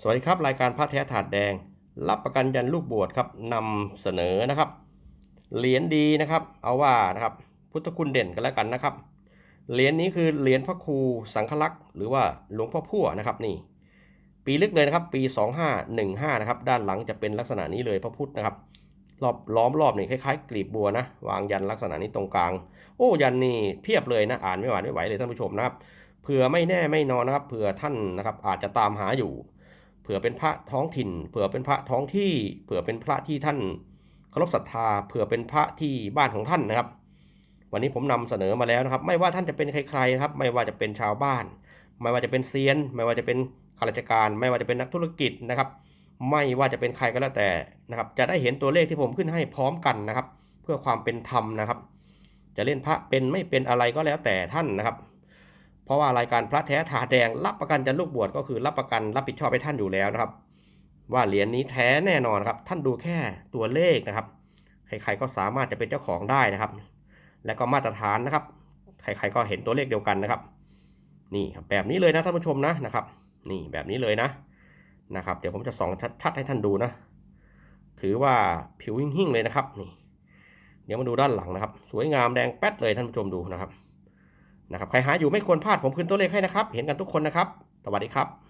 สวัสดีครับ รายการพระแท้ถาดแดง รับประกันยันลูกบวชครับนำเสนอนะครับเหรียญดีนะครับ เอาว่านะครับพุทธคุณเด่นกันแล้วกันนะครับเหรียญนี้คือเหรียญพระครูสังฆลักษณ์หรือว่าหลวงพ่อพั่วนะครับนี่ ปีลึกเลยนะครับ ปี 2515นะครับด้านหลังจะเป็นลักษณะนี้เลยพระพุทธนะครับรอบล้อมรอบนี่คล้ายๆกลีบบัวนะวางยันลักษณะนี้ตรงกลาง โอ้ยันนี่เพียบเลยนะอ่านไม่หวานไม่ไหวเลยท่านผู้ชมนะครับเผื่อไม่แน่ไม่นอนนะครับเผื่อท่านนะครับอาจจะตามหาอยู่ ผื่อเป็นพระท้องถิ่น เผื่อเป็นพระท้องที่ เผื่อเป็นพระที่ท่านเคารพศรัทธา เผื่อเป็นพระที่บ้านของท่านนะครับ วันนี้ผมนำเสนอมาแล้วนะครับ ไม่ว่าท่านจะเป็นใครๆนะครับ ไม่ว่าจะเป็นชาวบ้าน ไม่ว่าจะเป็นเซียน ไม่ว่าจะเป็นข้าราชการ ไม่ว่าจะเป็นนักธุรกิจนะครับ ไม่ว่าจะเป็นใครก็แล้วแต่นะครับ จะได้เห็นตัวเลขที่ผมขึ้นให้พร้อมกันนะครับ เพื่อความเป็นธรรมนะครับ จะเล่นพระเป็นไม่เป็นอะไรก็แล้วแต่ท่านนะครับ เพราะว่ารายการพระแท้ถาแดงรับประกันจะลูกบวชก็คือรับประกันรับผิดชอบให้ท่านอยู่แล้วนะครับ ว่าเหรียญนี้แท้แน่นอนครับ ท่านดูแค่ตัวเลขนะครับ ใครๆก็สามารถจะเป็นเจ้าของได้นะครับ และก็มาตรฐานนะครับ ใครๆก็เห็นตัวเลขเดียวกันนะครับ นี่แบบนี้เลยนะท่านผู้ชมนะนะครับ นี่แบบนี้เลยนะนะครับ เดี๋ยวผมจะส่องชัดๆให้ท่านดูนะ ถือว่าผิวหิ่งๆเลยนะครับนี่เดี๋ยวมาดูด้านหลังนะครับ สวยงามแดงแป๊ดเลยท่านผู้ชมดูนะครับ นะครับใครหาอยู่ไม่ควรพลาดผมคืนตัวเลขให้นะครับ เห็นกันทุกคนนะครับ สวัสดีครับ